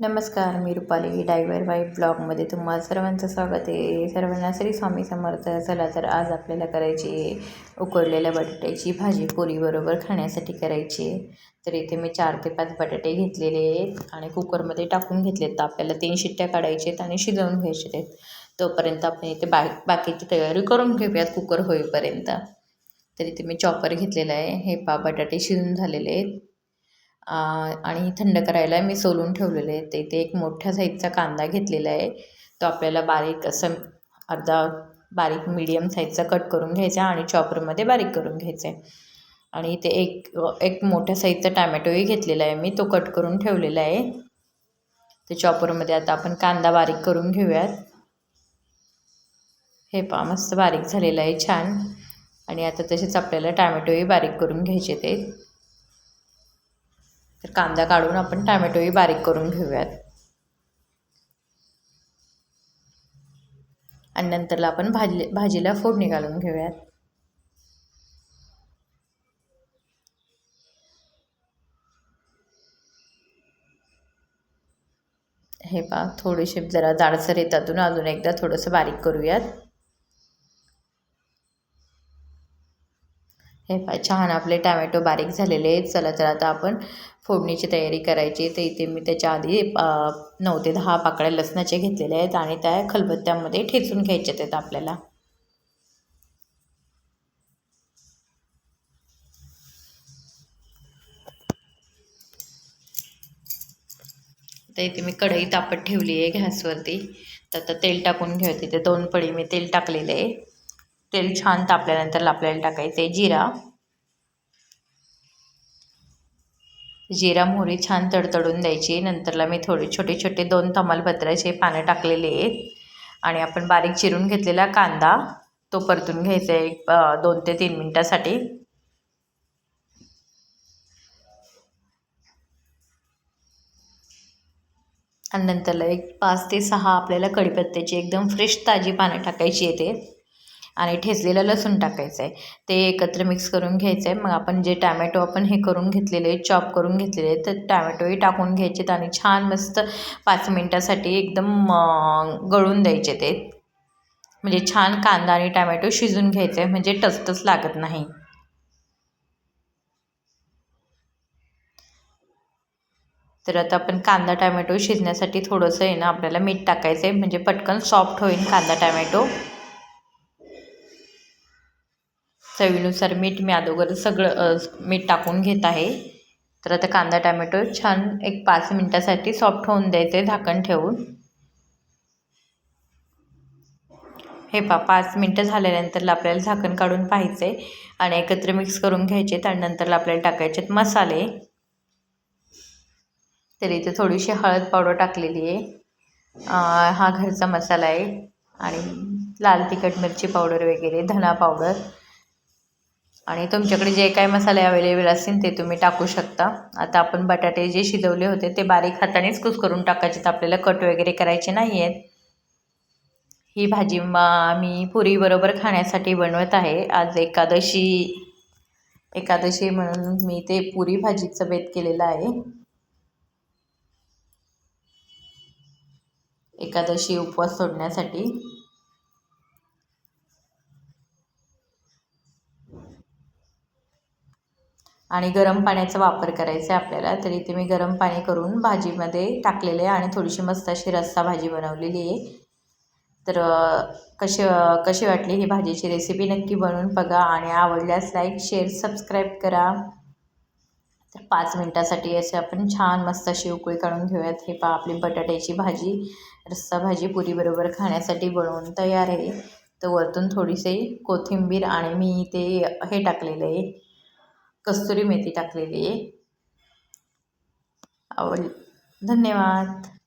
नमस्कार मी Rupali driver wife ब्लॉगमध्ये तुम्हाला सर्वांचं स्वागत आहे. सर्वांना श्री स्वामी समर्थ चला तर आज आपल्याला करायची आहे उकडलेल्या बटाट्याची भाजी पोळीबरोबर खाण्यासाठी करायची आहे. तर इथे मी चार ते पाच बटाटे घेतलेले आहेत आणि कुकरमध्ये टाकून घेतलेत. तर आपल्याला तीन शिट्ट्या काढायच्या आहेत आणि शिजवून घ्यायचे आहेत. तोपर्यंत आपण इथे बा बाकीची तयारी करून घेऊयात कुकर होईपर्यंत. तर इथे मी चॉपर घेतलेला आहे. हे पा बटाटे शिजून झालेले आहेत. आणि थंड करायला मी सोलून ठेवलेले आहे ते ते एक मोठ्या साईजचा कांदा घेतलेला आहे. तो आपल्याला बारीक असं अर्धा बारीक मीडियम साईजचा कट करून घ्यायचा आणि चॉपरमध्ये बारीक करून घ्यायचा आहे. आणि ते एक एक मोठ्या साईजचा टॅमॅटोही घेतलेला आहे मी. तो कट करून ठेवलेला आहे. ते चॉपरमध्ये आता आपण कांदा बारीक करून घेऊयात. हे पा मस्त बारीक झालेलं आहे छान. आणि आता तसेच आपल्याला टॅमॅटोही बारीक करून घ्यायचे ते तर कांदा काढून आपण टॅमॅटोही बारीक करून घेऊयात. आणि नंतरला आपण भाजी भाजीला फोडणी घालून घेऊयात. हे पहा थोडीशी जरा जाडसर येतातून अजून एकदा थोडंसं बारीक करूयात. हे छान आपले टॅमॅटो बारीक झालेले आहेत. चला तर आता आपण फोडणीची तयारी करायची. तर इथे मी त्याच्या आधी नऊ ते दहा पाकळ्या लसणाचे घेतलेले आहेत आणि त्या खलबत्त्यामध्ये ठेचून घ्यायचे आहेत आपल्याला. तर इथे मी कढई तापत ठेवली आहे गॅसवरती. तर आता तेल टाकून घ्या तिथे दोन पळी मी तेल टाकलेले आहे. तेल छान तापल्यानंतर आपल्याला टाकायचं आहे जिरा. जिरा मोहरी छान तडतडून द्यायची. नंतरला मी थोडे छोटे छोटे दोन तमालपत्राचे पानं टाकलेले आहेत. आणि आपण बारीक चिरून घेतलेला कांदा तो परतून घ्यायचा आहे एक दोन ते तीन मिनटासाठी. आणि नंतरला एक पाच ते सहा आपल्याला कढीपत्त्याची एकदम फ्रेश ताजी पानं टाकायची येते आणि ठेचलेलं लसूण टाकायचं आहे ते एकत्र मिक्स करून घ्यायचं आहे मग आपण जे टॅमॅटो आपण हे करून घेतलेले आहेत चॉप करून घेतलेले आहेत तर टॅमॅटोही टाकून घ्यायचेत आणि छान मस्त पाच मिनटासाठी एकदम गळून द्यायचे ते. म्हणजे छान कांदा आणि टॅमॅटो शिजून घ्यायचं आहे म्हणजे टचतच लागत नाही. तर आता आपण कांदा टॅमॅटो शिजण्यासाठी थोडंसं आहे ना आपल्याला मीठ टाकायचं आहे म्हणजे पटकन सॉफ्ट होईल कांदा टॅमॅटो. चवीनुसार मीठ मी अगोदर सगळं मीठ टाकून घेत आहे. तर आता कांदा टॅमॅटो छान एक पाच मिनटासाठी सॉफ्ट होऊन द्यायचं आहे झाकण ठेवून. हे पा पाच मिनटं झाल्यानंतर आपल्याला झाकण काढून पाहायचं आहे आणि एकत्र मिक्स करून घ्यायचे आणि नंतर आपल्याला टाकायचे मसाले. तर इथे थोडीशी हळद पावडर टाकलेली आहे. हा घरचा मसाला आहे. आणि लाल तिखट मिरची पावडर वगैरे धना पावडर. आणि तुमच्याकडे जे काही मसाले अवेलेबल असतील ते तुम्ही टाकू शकता. आता आपण बटाटे जे शिजवले होते ते बारीक हातानेच कुस करून टाकायचे आपल्याला कट वगैरे करायचे नाही आहेत. ही भाजी मी पुरीबरोबर खाण्यासाठी बनवत आहे. आज एकादशी एकादशी म्हणून मी ते पुरी भाजीचं बेत केलेलं आहे. एकादशी उपवास सोडण्यासाठी. आणि गरम पाण्याचा वापर करायचा आहे आपल्याला. तर इथे मी गरम पाणी करून भाजीमध्ये टाकलेले आहे आणि थोडीशी मस्त अशी रस्सा भाजी बनवलेली आहे. तर कशी कशी वाटली ही भाजीची रेसिपी नक्की बनवून बघा आणि आवडल्यास लाईक शेअर सबस्क्राईब करा. तर पाच मिनटासाठी असे आपण छान मस्त अशी उकळी काढून घेऊयात. हे पा आपली बटाट्याची भाजी रस्सा भाजी पुरीबरोबर खाण्यासाठी बनवून तयार आहे. तर वरतून थोडीशी कोथिंबीर आणि मी ते हे टाकलेलं आहे. कस्तुरी मेथी टाकलेली आहे. आवड धन्यवाद.